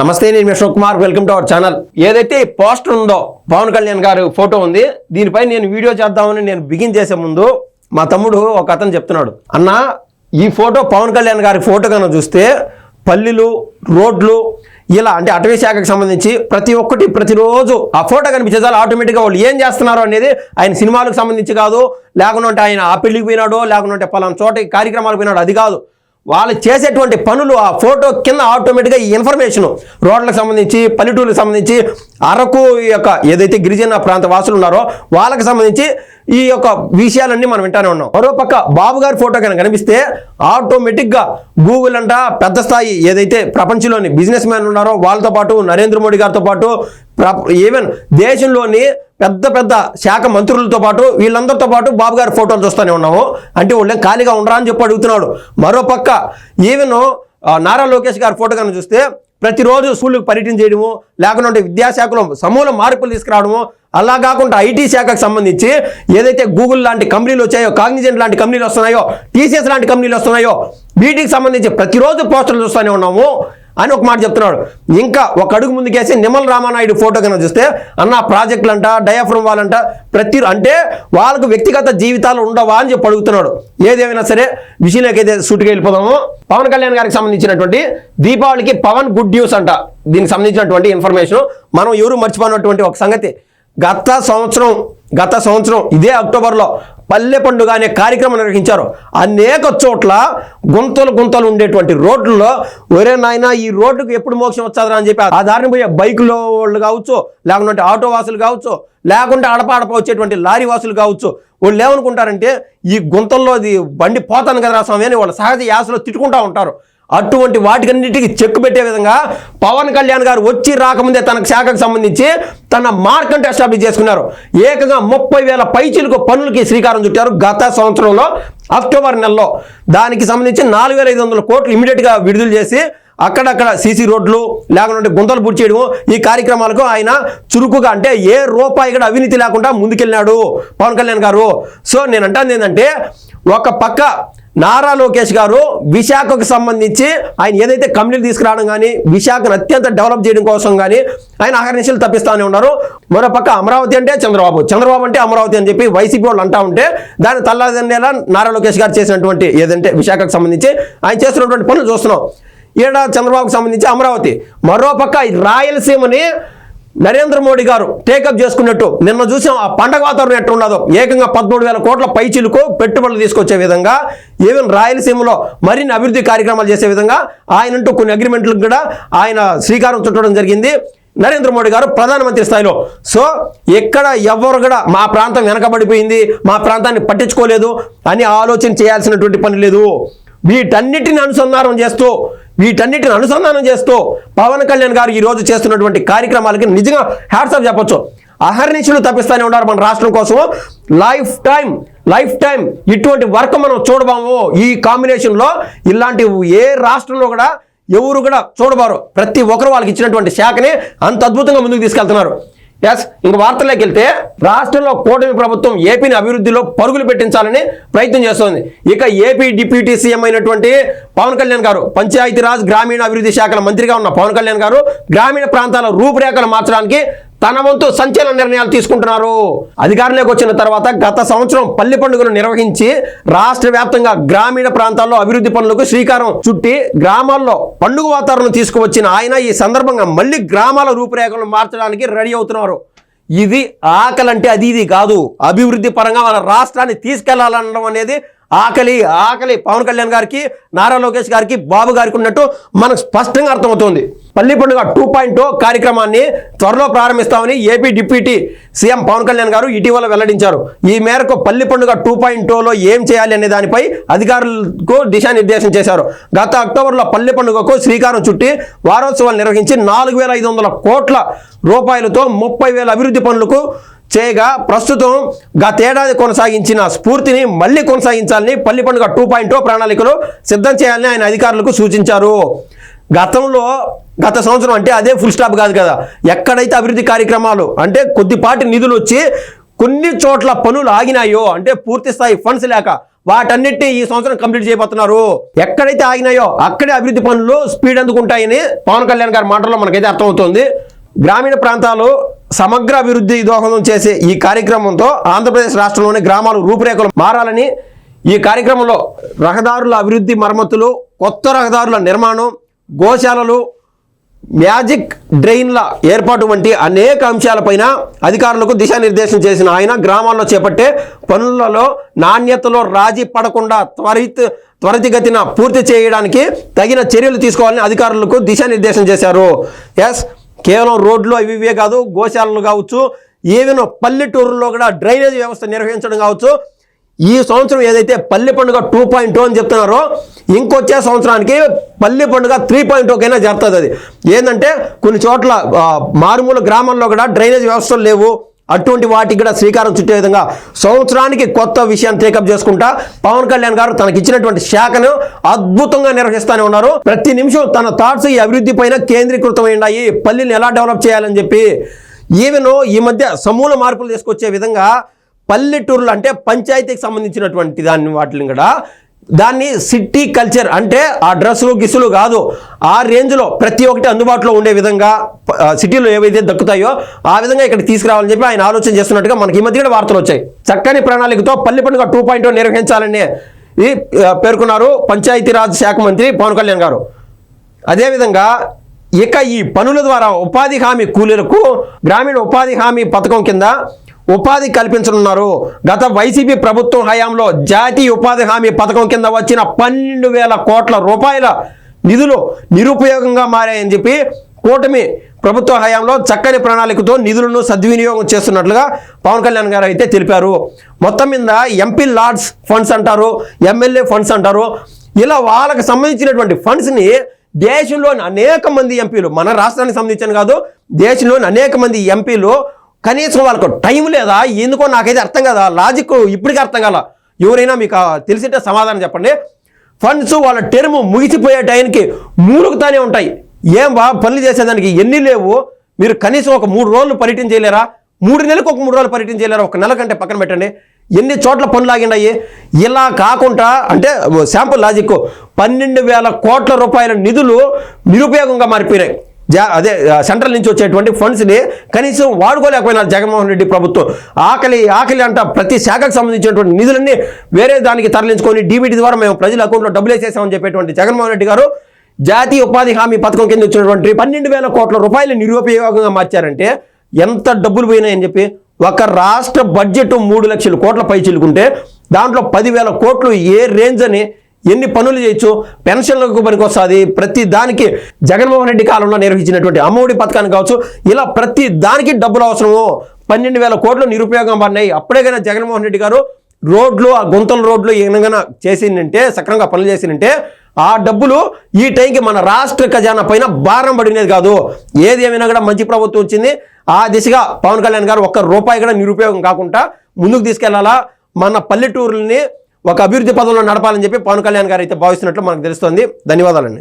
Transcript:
నమస్తే నేను మీ Ashok Kumar. Welcome to our channel. ఏదైతే ఈ పోస్టర్ ఉందో పవన్ కళ్యాణ్ గారు ఫోటో ఉంది. దీనిపై నేను వీడియో చేద్దామని నేను బిగిన్ చేసే ముందు మా తమ్ముడు ఒక అతను చెప్తున్నాడు. అన్న ఈ ఫోటో పవన్ కళ్యాణ్ గారి ఫోటో కనుక చూస్తే పల్లెలు రోడ్లు ఇలా అంటే అటవీ శాఖకు సంబంధించి ప్రతి ఒక్కటి ప్రతిరోజు ఆ ఫోటో కనిపించేదాలు ఆటోమేటిక్గా వాళ్ళు ఏం చేస్తున్నారు అనేది ఆయన సినిమాలకు సంబంధించి కాదు లేకుంటే ఆయన ఆ పెళ్ళికి పోయినాడో లేకుంటే పలానా చోట కార్యక్రమాలకు పోయినాడు అది కాదు. వాళ్ళు చేసేటువంటి పనులు ఆ ఫోటో కింద ఆటోమేటిక్గా ఈ ఇన్ఫర్మేషన్ రోడ్లకు సంబంధించి పల్లెటూరులకు సంబంధించి అరకు యొక్క ఏదైతే గిరిజన ప్రాంత వాసులు ఉన్నారో వాళ్ళకి సంబంధించి ఈ యొక్క విషయాలన్నీ మనం వింటానే ఉన్నాం. మరోపక్క బాబు గారి ఫోటో కనుక కనిపిస్తే ఆటోమేటిక్గా గూగుల్ అంట పెద్ద స్థాయి ఏదైతే ప్రపంచంలోని బిజినెస్ మ్యాన్ ఉన్నారో వాళ్ళతో పాటు నరేంద్ర మోడీ గారితో పాటు ఈవెన్ దేశంలోని పెద్ద పెద్ద శాఖ మంత్రులతో పాటు వీళ్ళందరితో పాటు బాబు గారి ఫోటోలు చూస్తూనే ఉన్నాము. అంటే వాళ్ళే ఖాళీగా ఉండరా అని చెప్పి అడుగుతున్నాడు. మరో పక్క ఈవెన్ నారా లోకేష్ గారి ఫోటో కనుక చూస్తే ప్రతిరోజు స్కూళ్ళకి పర్యటన చేయడము లేకుంటే విద్యాశాఖలో సమూల మార్పులు తీసుకురావడము అలా కాకుండా ఐటీ శాఖకు సంబంధించి ఏదైతే గూగుల్ లాంటి కంపెనీలు వచ్చాయో కాగ్నిజెంట్ లాంటి కంపెనీలు వస్తున్నాయో టీసీఎస్ లాంటి కంపెనీలు వస్తున్నాయో వీటికి సంబంధించి ప్రతిరోజు పోస్టర్లు చూస్తూనే ఉన్నాము అని ఒక మాట చెప్తున్నాడు. ఇంకా ఒక అడుగు ముందుకేసి నిమ్మల రామానాయుడు ఫోటో కనుక చూస్తే అన్న ప్రాజెక్టులు అంట డయాఫ్రమ్ వాళ్ళంట ప్రతి అంటే వాళ్ళకు వ్యక్తిగత జీవితాలు ఉండవా అని చెప్పి అడుగుతున్నాడు. ఏదేమైనా సరే విషయంలోకైతే అయితే సూటికి వెళ్ళిపోదాము. పవన్ కళ్యాణ్ గారికి సంబంధించినటువంటి దీపావళికి పవన్ గుడ్ న్యూస్ అంట. దీనికి సంబంధించినటువంటి ఇన్ఫర్మేషన్ మనం ఎవరు మర్చిపోయినటువంటి ఒక సంగతి. గత సంవత్సరం గత సంవత్సరం ఇదే అక్టోబర్లో పల్లె పండుగ అనే కార్యక్రమం నిర్వహించారు. అనేక చోట్ల గుంతలు గుంతలు ఉండేటువంటి రోడ్లలో ఒరే నాయన ఈ రోడ్డుకు ఎప్పుడు మోక్షం వచ్చారా అని చెప్పి ఆ దారిని పోయే బైకులో వాళ్ళు కావచ్చు లేకుంటే ఆటో వాసులు కావచ్చు లేకుంటే అడపాడప వచ్చేటువంటి లారీ వాసులు కావచ్చు వాళ్ళు ఏమనుకుంటారంటే ఈ గుంతల్లో అది బండి పోతాను కదా స్వామి అని వాళ్ళు సహజ యాసలో తిట్టుకుంటా ఉంటారు. అటువంటి వాటికన్నిటికీ చెక్ పెట్టే విధంగా పవన్ కళ్యాణ్ గారు వచ్చి రాకముందే తన శాఖకు సంబంధించి తన మార్కెట్ ఎస్టాబ్లిష్ చేసుకున్నారు. ఏకంగా ముప్పై వేల పైచీలకు పనులకి శ్రీకారం చుట్టారు గత సంవత్సరంలో అక్టోబర్ నెలలో. దానికి సంబంధించి నాలుగు వేల ఐదు వందల కోట్లు ఇమీడియట్గా విడుదల చేసి అక్కడక్కడ సీసీ రోడ్లు లేకుంటే గుంతలు పూడ్చి చేయడము ఈ కార్యక్రమాలకు ఆయన చురుకుగా అంటే ఏ రూపాయి కూడా అవినీతి లేకుండా ముందుకెళ్ళినాడు పవన్ కళ్యాణ్ గారు. సో నేను అంటాను ఏంటంటే ఒక పక్క నారా లోకేష్ గారు విశాఖకు సంబంధించి ఆయన ఏదైతే కంపెనీలు తీసుకురావడం కానీ విశాఖను అత్యంత డెవలప్ చేయడం కోసం కానీ ఆయన అహర్నిశలు తప్పిస్తానే ఉన్నారు. మరో పక్క అమరావతి అంటే చంద్రబాబు. చంద్రబాబు అంటే అమరావతి అని చెప్పి వైసీపీ వాళ్ళు అంటా ఉంటే దాని తల్లదండేలా నారా లోకేష్ గారు చేసినటువంటి ఏదంటే విశాఖకు సంబంధించి ఆయన చేస్తున్నటువంటి పనులు చూస్తున్నాం. ఈడ చంద్రబాబుకు సంబంధించి అమరావతి. మరోపక్క రాయలసీమని నరేంద్ర మోడీ గారు టేకప్ చేసుకున్నట్టు నిన్న చూసాం. ఆ పండగ వాతావరణం ఎట్లా ఉండదో ఏకంగా పదమూడు వేల కోట్ల పైచిలకు పెట్టుబడులు తీసుకొచ్చే విధంగా ఈవెన్ రాయలసీమలో మరిన్ని అభివృద్ధి కార్యక్రమాలు చేసే విధంగా ఆయన అంటూ కొన్ని అగ్రిమెంట్లకు కూడా ఆయన శ్రీకారం చుట్టడం జరిగింది. నరేంద్ర మోడీ గారు ప్రధానమంత్రి స్థాయిలో. సో ఎక్కడ ఎవరు కూడా మా ప్రాంతం వెనకబడిపోయింది మా ప్రాంతాన్ని పట్టించుకోలేదు అని ఆలోచన చేయాల్సినటువంటి పని లేదు. వీటన్నిటిని అనుసంధానం చేస్తూ వీటన్నిటిని అనుసంధానం చేస్తూ పవన్ కళ్యాణ్ గారు ఈ రోజు చేస్తున్నటువంటి కార్యక్రమాలకి నిజంగా హ్యాట్సాప్ చెప్పొచ్చు. అహర్నిశలు తప్పిస్తూనే ఉన్నారు మన రాష్ట్రం కోసం. లైఫ్ టైం లైఫ్ టైం ఇటువంటి వర్క్ మనం చూడబాము. ఈ కాంబినేషన్లో ఇలాంటి ఏ రాష్ట్రంలో కూడా ఎవరు కూడా చూడబారు. ప్రతి ఒక్కరు వాళ్ళకి ఇచ్చినటువంటి శాఖని అంత అద్భుతంగా ముందుకు తీసుకెళ్తున్నారు. ఎస్ ఇంక వార్తల్లోకి వెళ్తే రాష్ట్రంలో కూటమి ప్రభుత్వం ఏపీని అభివృద్ధిలో పరుగులు పెట్టించాలని ప్రయత్నం చేస్తోంది. ఇక ఏపీ డిప్యూటీ సీఎం అయినటువంటి పవన్ కళ్యాణ్ గారు పంచాయతీరాజ్ గ్రామీణ అభివృద్ధి శాఖల మంత్రిగా ఉన్న పవన్ కళ్యాణ్ గారు గ్రామీణ ప్రాంతాల రూపురేఖలు మార్చడానికి తన వంతు సంచలన నిర్ణయాలు తీసుకుంటున్నారు. అధికారంలోకి వచ్చిన తర్వాత గత సంవత్సరం పల్లె పండుగను నిర్వహించి రాష్ట్ర వ్యాప్తంగా గ్రామీణ ప్రాంతాల్లో అభివృద్ధి పనులకు శ్రీకారం చుట్టి గ్రామాల్లో పండుగ వాతావరణం తీసుకువచ్చిన ఆయన ఈ సందర్భంగా మళ్ళీ గ్రామాల రూపురేఖలను మార్చడానికి రెడీ అవుతున్నారు. ఇది ఆకలి అది ఇది కాదు. అభివృద్ధి పరంగా మన రాష్ట్రాన్ని తీసుకెళ్ళాలనడం అనేది ఆకలి ఆకలి. పవన్ కళ్యాణ్ గారికి నారా లోకేష్ గారికి బాబు గారికి ఉన్నట్టు మనకు స్పష్టంగా అర్థమవుతుంది. పల్లి పండుగ టూ పాయింట్ టూ కార్యక్రమాన్ని త్వరలో ప్రారంభిస్తామని AP deputy CM Pawan Kalyan గారు ఇటీవల వెల్లడించారు. ఈ మేరకు పల్లి పండుగ టూ పాయింట్ టూలో ఏం చేయాలి అనే దానిపై అధికారులకు దిశానిర్దేశం చేశారు. గత అక్టోబర్లో పల్లి పండుగకు శ్రీకారం చుట్టి వారోత్సవాలు నిర్వహించి నాలుగు వేల ఐదు వందల కోట్ల రూపాయలతో ముప్పై వేల అభివృద్ధి పనులకు చేయగా ప్రస్తుతం గతేడాది కొనసాగించిన స్ఫూర్తిని మళ్ళీ కొనసాగించాలని పల్లి పండుగ టూ పాయింట్ ప్రణాళికలు సిద్ధం చేయాలని ఆయన అధికారులకు సూచించారు. గతంలో గత సంవత్సరం అంటే అదే ఫుల్ స్టాప్ కాదు కదా. ఎక్కడైతే అభివృద్ధి కార్యక్రమాలు అంటే కొద్దిపాటి నిధులు వచ్చి కొన్ని చోట్ల పనులు ఆగినాయో అంటే పూర్తి స్థాయి ఫండ్స్ లేక వాటన్నిటిని ఈ సంవత్సరం కంప్లీట్ చేయబోతున్నారు. ఎక్కడైతే ఆగినాయో అక్కడే అభివృద్ధి పనులు స్పీడ్ అందుకుంటాయని పవన్ కళ్యాణ్ గారి మాటల్లో మనకైతే అర్థమవుతుంది. గ్రామీణ ప్రాంతాలు సమగ్ర అభివృద్ధి దోహదం చేసే ఈ కార్యక్రమంతో ఆంధ్రప్రదేశ్ రాష్ట్రంలోని గ్రామాలు రూపురేఖలు మారాలని ఈ కార్యక్రమంలో రహదారుల అభివృద్ధి మరమ్మతులు కొత్త రహదారుల నిర్మాణం గోశాలలు మ్యాజిక్ డ్రైన్ల ఏర్పాటు వంటి అనేక అంశాలపైన అధికారులకు దిశానిర్దేశం చేసిన ఆయన గ్రామాల్లో చేపట్టే పనులలో నాణ్యతలో రాజీ పడకుండా త్వరిత త్వరితగతిన పూర్తి చేయడానికి తగిన చర్యలు తీసుకోవాలని అధికారులకు దిశానిర్దేశం చేశారు. ఎస్. కేవలం రోడ్లు అవి ఇవే కాదు గోశాలలు కావచ్చు ఈవెన్ పల్లెటూరులో కూడా డ్రైనేజ్ వ్యవస్థ నిర్వహించడం కావచ్చు. ఈ సంవత్సరం ఏదైతే పల్లె పండుగ టూ పాయింట్ oh అని చెప్తున్నారో ఇంకొచ్చే సంవత్సరానికి పల్లె పండుగ త్రీ పాయింట్ ఒకైనా జరుగుతుంది అది. ఏంటంటే కొన్ని చోట్ల మారుమూల గ్రామాల్లో కూడా డ్రైనేజ్ వ్యవస్థలు లేవు. అటువంటి వాటికి కూడా శ్రీకారం చుట్టే విధంగా సంవత్సరానికి కొత్త విషయాన్ని టేకప్ చేసుకుంటా పవన్ కళ్యాణ్ గారు తనకి ఇచ్చినటువంటి శాఖను అద్భుతంగా నిర్వహిస్తూనే ఉన్నారు. ప్రతి నిమిషం తన థాట్స్ ఈ అభివృద్ధి పైన కేంద్రీకృతమై ఉన్నాయి. పల్లెని ఎలా డెవలప్ చేయాలని చెప్పి ఈవెన్ ఈ మధ్య సమూల మార్పులు తీసుకొచ్చే విధంగా పల్లెటూరులు అంటే పంచాయతీకి సంబంధించినటువంటి దాన్ని వాటిని కూడా దాన్ని సిటీ కల్చర్ అంటే ఆ డ్రెస్సులు గిస్సులు కాదు ఆ రేంజ్లో ప్రతి ఒక్కటి అందుబాటులో ఉండే విధంగా సిటీలో ఏవైతే దక్కుతాయో ఆ విధంగా ఇక్కడ తీసుకురావాలని చెప్పి ఆయన ఆలోచన చేస్తున్నట్టుగా మనకి ఈ మధ్య కూడా వార్తలు వచ్చాయి. చక్కని ప్రణాళికతో పల్లె పండుగ టూ పాయింట్ నిర్వహించాలని ఈ, పేర్కొన్నారు పంచాయతీరాజ్ శాఖ మంత్రి పవన్ కళ్యాణ్ గారు. అదేవిధంగా ఇక ఈ పనుల ద్వారా ఉపాధి హామీ కూలీలకు గ్రామీణ ఉపాధి హామీ పథకం కింద ఉపాధి కల్పించనున్నారు. గత వైసీపీ ప్రభుత్వం హయాంలో జాతీయ ఉపాధి హామీ పథకం కింద వచ్చిన పన్నెండు వేల కోట్ల రూపాయల నిధులు నిరుపయోగంగా మారాయని చెప్పి కూటమి ప్రభుత్వ హయాంలో చక్కని ప్రణాళికతో నిధులను సద్వినియోగం చేస్తున్నట్లుగా పవన్ కళ్యాణ్ గారు అయితే తెలిపారు. మొత్తం మీద ఎంపీ లార్డ్స్ ఫండ్స్ అంటారు ఎమ్మెల్యే ఫండ్స్ అంటారు. ఇలా వాళ్ళకి సంబంధించినటువంటి ఫండ్స్ని దేశంలోని అనేక మంది ఎంపీలు మన రాష్ట్రానికి సంబంధించిన కాదు దేశంలోని అనేక మంది ఎంపీలు కనీసం వాళ్ళకు టైం లేదా? ఎందుకో నాకైతే అర్థం కదా? లాజిక్ ఇప్పటికీ అర్థం కాల? ఎవరైనా మీకు తెలిసింటే సమాధానం చెప్పండి. ఫండ్స్ వాళ్ళ టెర్మ్ ముగిసిపోయే టైంకి మూలుగుతానే ఉంటాయి. ఏం బా? పనులు చేసేదానికి ఎన్ని లేవు? మీరు కనీసం ఒక మూడు రోజులు పర్యటన చేయలేరా? మూడు నెలలకు ఒక మూడు రోజులు పర్యటన చేయలేరా? ఒక నెల కంటే పక్కన పెట్టండి. ఎన్ని చోట్ల పనులు ఆగినాయి? ఇలా కాకుండా అంటే శాంపుల్ లాజిక్ పన్నెండు వేల కోట్ల రూపాయల నిధులు నిరుపయోగంగా మారిపోయినాయి. అదే సెంట్రల్ నుంచి వచ్చేటువంటి ఫండ్స్ని కనీసం వాడుకోలేకపోయినారు జగన్మోహన్ రెడ్డి ప్రభుత్వం. ఆకలి ఆకలి అంట ప్రతి శాఖకు సంబంధించినటువంటి నిధులన్నీ వేరే దానికి తరలించుకొని డీబీటీ ద్వారా మేము ప్రజల అకౌంట్లో డబ్బులు వేసేసామని చెప్పేటువంటి జగన్మోహన్ రెడ్డి గారు జాతీయ ఉపాధి హామీ పథకం కింద వచ్చినటువంటి పన్నెండు వేల కోట్ల రూపాయలు నిరుపయోగంగా మార్చారంటే ఎంత డబ్బులు పోయినాయని చెప్పి ఒక రాష్ట్ర బడ్జెట్ మూడు లక్షల కోట్ల పై చిల్లుకుంటే దాంట్లో పదివేల కోట్లు ఏ రేంజ్ అని ఎన్ని పనులు చేయొచ్చు పెన్షన్లకు పనికొస్తుంది ప్రతి దానికి జగన్మోహన్ రెడ్డి కాలంలో నిర్వహించినటువంటి అమ్మఒడి పథకాన్ని కావచ్చు ఇలా ప్రతి దానికి డబ్బులు అవసరము పన్నెండు వేల కోట్లు నిరుపయోగం పడినాయి. అప్పుడే కానీ జగన్మోహన్ రెడ్డి గారు రోడ్లు ఆ గుంతల రోడ్లు ఏమైనా చేసిందంటే సక్రమంగా పనులు చేసిందంటే ఆ డబ్బులు ఈ టైంకి మన రాష్ట్ర ఖజానా పైన భారం పడినది కాదు. ఏది ఏమైనా కూడా మంచి ప్రభుత్వం వచ్చింది ఆ దిశగా పవన్ కళ్యాణ్ గారు ఒక్క రూపాయి కూడా నిరుపయోగం కాకుండా ముందుకు తీసుకెళ్ళాలా? మన పల్లెటూరుల్ని ఒక అభివృద్ధి పదంలో నడపాలని చెప్పి పవన్ కళ్యాణ్ గారు అయితే భావిస్తున్నట్లు మనకు తెలుస్తోంది. ధన్యవాదాలండి.